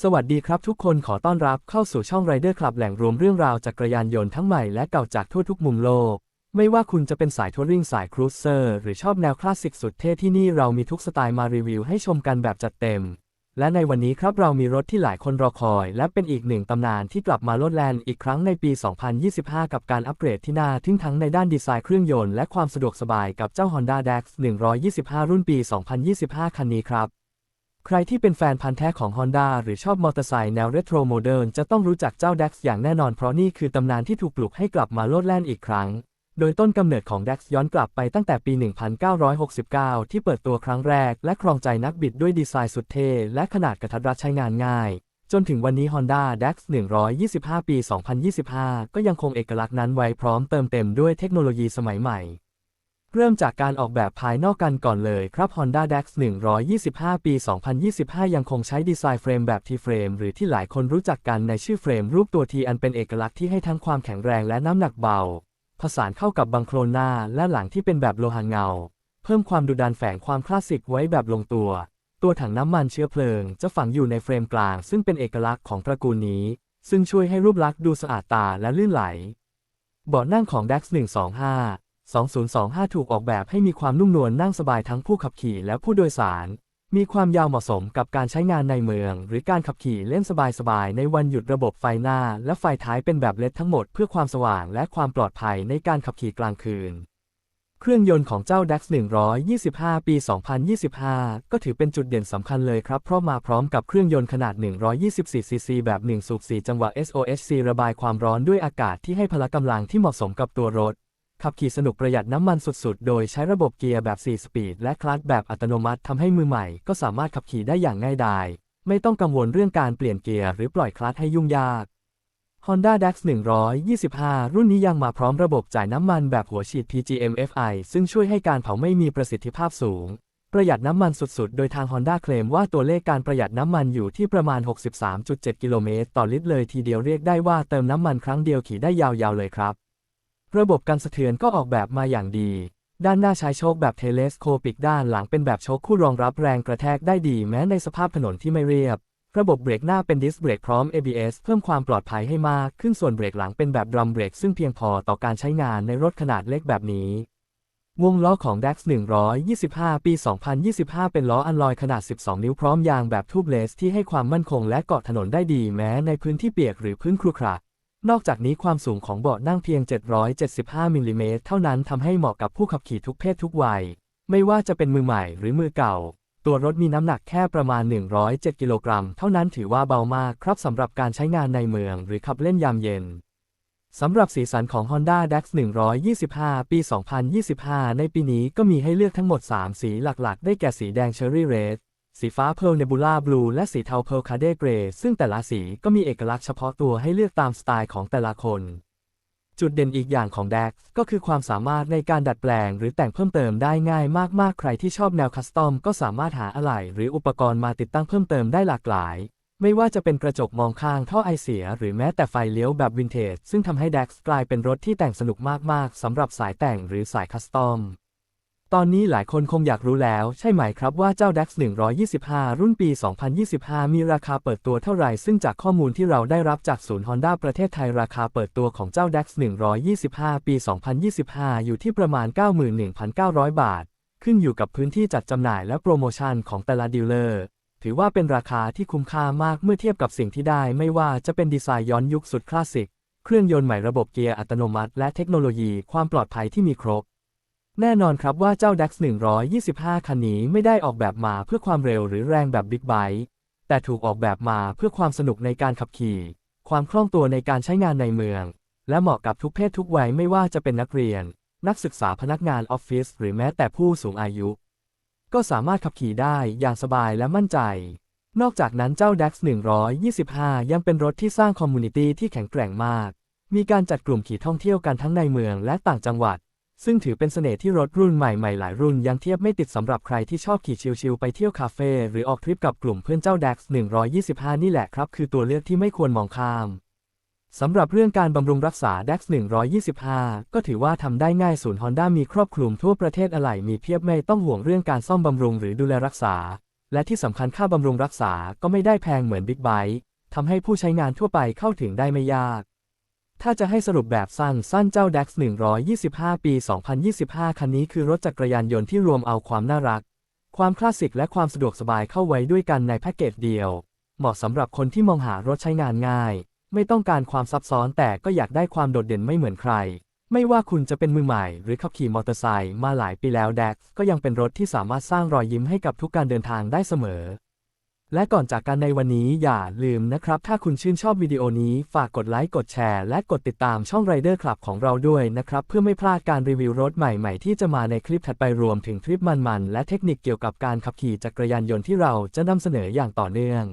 สวัสดีครับทุกคนขอต้อนรับเข้าสู่ช่อง Rider Club แหล่งรวมเรื่องราวจักรยานยนต์ทั้งใหม่และเก่าจากทั่วทุกมุมโลก ไม่ว่าคุณจะเป็นสายทัวริงสายครูซเซอร์หรือชอบแนวคลาสสิกสุดเท่ที่นี่เรามีทุกสไตล์มารีวิวให้ชมกันแบบจัดเต็ม และในวันนี้ครับเรามีรถที่หลายคนรอคอย และเป็นอีกหนึ่งตำนานที่กลับมาโลดแล่นอีกครั้งในปี 2025 กับการอัปเกรดที่น่าทึ่งทั้งในด้านดีไซน์เครื่องยนต์และความสะดวกสบายกับเจ้า Honda Dax 125 รุ่นปี 2025 คันนี้ครับ ใครที่เป็นแฟนพันธ์แท้ของ Honda หรือชอบมอเตอร์ไซค์แนวเรโทรโมเดิร์นจะต้องรู้จักเจ้า Dax อย่างแน่นอนเพราะนี่คือตำนานที่ถูกปลุกให้กลับมาโลดแล่นอีกครั้ง โดยต้นกำเนิดของ Dax ย้อนกลับไปตั้งแต่ปี 1969 ที่เปิดตัวครั้งแรก และครองใจนักบิดด้วยดีไซน์สุดเท่และขนาดกระทัดรัดใช้งานง่าย จนถึงวันนี้ Honda Dax 125 ปี 2025 ก็ยังคงเอกลักษณ์นั้นไว้พร้อมเติมเต็มด้วยเทคโนโลยีสมัยใหม่ เริ่มจากการออกแบบภายนอกกันก่อนเลยครับ Honda Dax 125 ปี 2025 ยังคงใช้ดีไซน์เฟรมแบบ T-frame หรือที่หลายคนรู้จักกันในชื่อเฟรมรูปตัว T อันเป็นเอกลักษณ์ที่ให้ทั้งความแข็งแรงและน้ำหนักเบา ผสานเข้ากับบังโครนหน้าและหลังที่เป็นแบบโลหะเงา เพิ่มความดุดันแฝงความคลาสสิกไว้แบบลงตัว ตัวถังน้ำมันเชื้อเพลิง จะฝังอยู่ในเฟรมกลาง ซึ่งเป็นเอกลักษณ์ของตระกูลนี้ ซึ่งช่วยให้รูปลักษณ์ดูสะอาดตาและลื่นไหลเบาะนั่งของ Dax 125 2025 ถูกออกแบบให้มีความนุ่มนวลนั่งสบายทั้งผู้ขับขี่และผู้โดยสาร มีความยาวเหมาะสมกับการใช้งานในเมือง หรือการขับขี่เล่นสบายๆ ในวันหยุดระบบไฟหน้า และไฟท้ายเป็นแบบเลดทั้งหมดเพื่อความสว่างและความปลอดภัยในการขับขี่กลางคืน เครื่องยนต์ของเจ้า Dax 125 ปี 2025 ก็ถือเป็นจุดเด่นสำคัญเลยครับ เพราะมาพร้อมกับเครื่องยนต์ขนาด 124 ซีซีแบบ 1 สูบ 4 จังหวะ SOHC ระบายความร้อนด้วยอากาศที่ให้พละกำลังที่เหมาะสมกับตัวรถ ขับขี่สนุกประหยัดน้ำมันสุดๆ โดยใช้ระบบเกียร์แบบ 4 สปีด และคลัตช์แบบอัตโนมัติทำให้มือใหม่ก็สามารถขับขี่ได้อย่างง่ายดาย ไม่ต้องกังวลเรื่องการเปลี่ยนเกียร์หรือปล่อยคลัตช์ให้ยุ่งยาก Honda Dax 125 รุ่นนี้ยังมาพร้อมระบบจ่ายน้ำมันแบบหัวฉีด PGM-FI ซึ่งช่วยให้การเผาไม่มีประสิทธิภาพสูง ประหยัดน้ำมันสุดๆ โดยทาง Honda เคลมว่าตัวเลขการประหยัดน้ำมันอยู่ที่ประมาณ 63.7 กิโลเมตรต่อลิตรเลยทีเดียวเรียกได้ว่าเติมน้ำมันครั้งเดียวขี่ได้ยาวๆเลยครับ ระบบกันสะเทือนก็ออกแบบมาอย่างดี ด้านหน้าใช้โชคแบบเทเลสโคปิกด้านหลังเป็นแบบโชคคู่รองรับแรงกระแทกได้ดีแม้ในสภาพถนนที่ไม่เรียบ ระบบเบรกหน้าเป็นดิสเบรกพร้อม ABS เพิ่มความปลอดภัยให้มาก ขึ้นส่วนเบรกหลังเป็นแบบดรัมเบรกซึ่งเพียงพอต่อการใช้งานในรถขนาดเล็กแบบนี้ วงล้อของ Dax 125 ปี 2025 เป็นล้ออัลลอยขนาด 12 นิ้วพร้อมยางแบบทูบเลสที่ให้ความมั่นคงและเกาะถนนได้ดีแม้ในพื้นที่เปียกหรือพื้นครุขระ นอกจากนี้ความสูงของเบาะนั่งเพียง 775มิลลิเมตรเท่านั้นทำให้เหมาะกับผู้ขับขี่ทุกเพศทุกวัย ไม่ว่าจะเป็นมือใหม่หรือมือเก่า ตัวรถมีน้ำหนักแค่ประมาณ 107 กิโลกรัม เท่านั้นถือว่าเบามากครับสำหรับการใช้งานในเมืองหรือขับเล่นยามเย็นสำหรับสีสันของ Honda Dax 125 ปี 2025 ในปีนี้ก็มีให้เลือกทั้งหมด 3 สีหลักๆ ได้แก่สีแดง Cherry Red สีฟ้า Pearl Nebula Blue และสีเทา Pearl Cade Grey ซึ่งแต่ละสีก็มีเอกลักษณ์เฉพาะตัวให้เลือกตามสไตล์ของแต่ละคน จุดเด่นอีกอย่างของ Dax ก็คือความสามารถในการดัดแปลงหรือแต่งเพิ่มเติมได้ง่ายมากๆ ใครที่ชอบแนวคัสตอมก็สามารถหาอะไหล่หรืออุปกรณ์มาติดตั้งเพิ่มเติมได้หลากหลาย ไม่ว่าจะเป็นกระจกมองข้างท่อไอเสีย หรือแม้แต่ไฟเลี้ยวแบบวินเทจซึ่งทำให้ Dax กลายเป็นรถที่แต่งสนุกมากๆสำหรับสายแต่งหรือสายคัสตอม ตอนนี้หลายคนคงอยากรู้แล้วใช่ไหมครับว่าเจ้า Dax 125 รุ่นปี 2025 มีราคาเปิดตัวเท่าไหร่ ซึ่งจากข้อมูลที่เราได้รับจากศูนย์ Honda ประเทศไทยราคาเปิดตัวของเจ้า Dax 125 ปี 2025 อยู่ที่ประมาณ 91,900 บาท ขึ้นอยู่กับพื้นที่จัดจำหน่ายและโปรโมชั่นของแต่ละดีลเลอร์ ถือว่าเป็นราคาที่คุ้มค่ามากเมื่อเทียบกับสิ่งที่ได้ ไม่ว่าจะเป็นดีไซน์ย้อนยุคสุดคลาสสิก เครื่องยนต์ใหม่ระบบเกียร์อัตโนมัติ และเทคโนโลยีความปลอดภัยที่มีครบ แน่นอนครับว่าเจ้า Dax 125 คันนี้ไม่ได้ออกแบบมาเพื่อความเร็วหรือแรงแบบบิ๊กไบค์แต่ถูกออกแบบมาเพื่อความสนุกในการขับขี่ ความคล่องตัวในการใช้งานในเมือง และเหมาะกับทุกเพศทุกวัยไม่ว่าจะเป็นนักเรียน นักศึกษาพนักงานออฟฟิศหรือแม้แต่ผู้สูงอายุ ก็สามารถขับขี่ได้อย่างสบายและมั่นใจ นอกจากนั้นเจ้า Dax 125 ยังเป็นรถที่สร้างคอมมูนิตี้ที่แข็งแกร่งมาก มีการจัดกลุ่มขี่ท่องเที่ยวกันทั้งในเมืองและต่างจังหวัด ซึ่งถือเป็นเสน่ห์ที่รถรุ่นใหม่ๆ หลายรุ่นยังเทียบไม่ติดสำหรับใครที่ชอบขี่ชิลๆไปเที่ยวคาเฟ่หรือออกทริปกับกลุ่มเพื่อนเจ้า Dax 125 นี่แหละครับ คือตัวเลือกที่ไม่ควรมองข้ามสำหรับเรื่องการบำรุงรักษา Dax 125 ก็ถือว่าทำได้ง่ายศูนย์ Honda มีครอบคลุมทั่วประเทศอะไหล่มีเพียบไม่ต้องห่วงเรื่องการซ่อมบำรุงหรือดูแลรักษา และที่สำคัญค่าบำรุงรักษาก็ไม่ได้แพงเหมือนบิ๊กไบค์ทำให้ผู้ใช้งานทั่วไปเข้าถึงได้ไม่ยาก ถ้าจะให้สรุปแบบสั้นสั้นเจ้า DAX 125 ปี 2025 คันนี้คือรถจักรยานยนต์ที่รวมเอาความน่ารัก ความคลาสสิกและความสะดวกสบายเข้าไว้ด้วยกันในแพ็กเกจเดียว เหมาะสำหรับคนที่มองหารถใช้งานง่าย ไม่ต้องการความซับซ้อนแต่ก็อยากได้ความโดดเด่นไม่เหมือนใคร ไม่ว่าคุณจะเป็นมือใหม่ หรือขับขี่มอเตอร์ไซค์มาหลายปีแล้ว DAX ก็ยังเป็นรถที่สามารถสร้างรอยยิ้มให้กับทุกการเดินทางได้เสมอ และก่อนจากกันในวันนี้อย่าลืมนะครับ ถ้าคุณชื่นชอบวิดีโอนี้ฝากกดไลค์กดแชร์ และกดติดตามช่อง Rider Club ของเราด้วยนะครับ เพื่อไม่พลาดการรีวิวรถใหม่ๆ ที่จะมาในคลิปถัดไปรวมถึงคลิปมันๆ และเทคนิคเกี่ยวกับการขับขี่จักรยานยนต์ที่เราจะนำเสนออย่างต่อเนื่อง